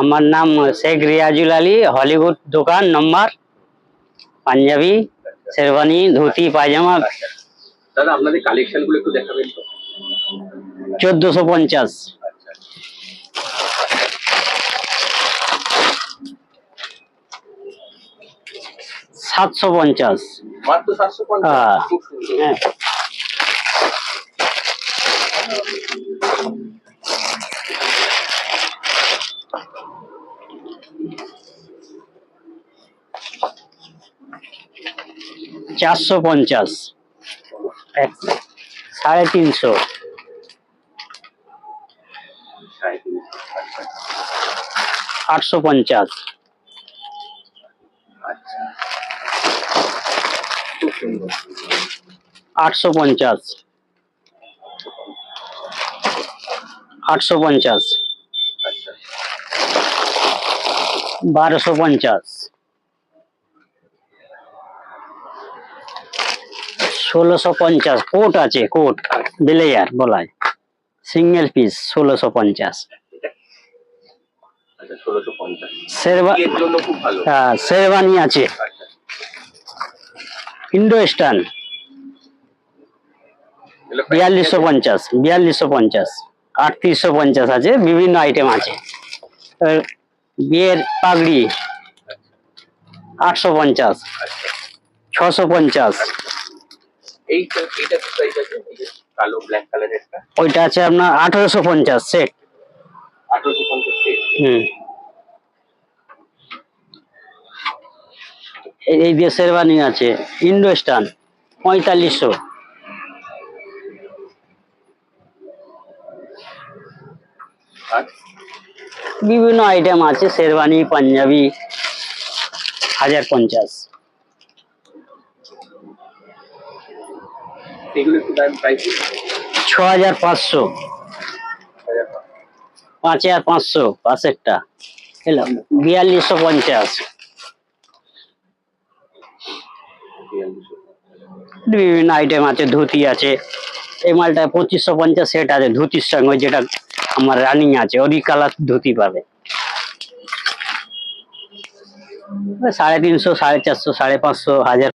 আমার নাম শেখ রিয়াজুল আলী হলিউড দোকান নম্বর পাঞ্জাবি শেরওয়ানি ধুতি পায়জামা দাদা আপনাদের কালেকশনগুলো একটু দেখাবেন তো চোদ্দশো পঞ্চাশ সাতশো পঞ্চাশ হ্যাঁ। চারশো পঞ্চাশ। সাড়ে তিনশো। আটশো পঞ্চাশ। আটশো পঞ্চাশ। আটশো পঞ্চাশ। বারোশো পঞ্চাশ। ষোলোশো পঞ্চাশ কোট আছে কোট। বেলেয়ার বলায় সিঙ্গেল পিস ষোলোশো পঞ্চাশ। আচ্ছা ষোলোশো পঞ্চাশ। শেরবা এর জন্য খুব ভালো। হ্যাঁ, শেরবানি আছে। ইন্ডো স্টান বিয়াল্লিশশো পঞ্চাশ বিয়াল্লিশশো পঞ্চাশ আটত্রিশশো পঞ্চাশ আছে বিভিন্ন আইটেম আছে। বিয়ের পাগড়ি আটশো পঞ্চাশ ছশো পঞ্চাশ। এইটা এইটা কি প্রাইস আছে এই যে কালো ব্ল্যাক কালারেরটা ওইটা আছে আপনার আঠারোশো পঞ্চাশ সেট আঠারোশো পঞ্চাশ সেট হুম। এই দিয়ে শেরবানি আছে ইন্ডোস্টান পঁয়তাল্লিশশো। বিভিন্ন আইটেম আছে শেরবানি পাঞ্জাবি হাজার পঞ্চাশ। এগুলো একটু দাম প্রাইস ছ হাজার পাঁচশো। পাঁচ হাজার পাঁচশো পাশেরটা এলাম বিয়াল্লিশশো পঞ্চাশ। বিভিন্ন আইটেম আছে, ধুতি আছে। এই মালটা পঁচিশশো পঞ্চাশ সেট আছে, ধুতির সঙ্গে যেটা আমার রানিং আছে, ওরই কালার ধুতি পাবে। সাড়ে তিনশো, সাড়ে চারশো, সাড়ে পাঁচশো, হাজার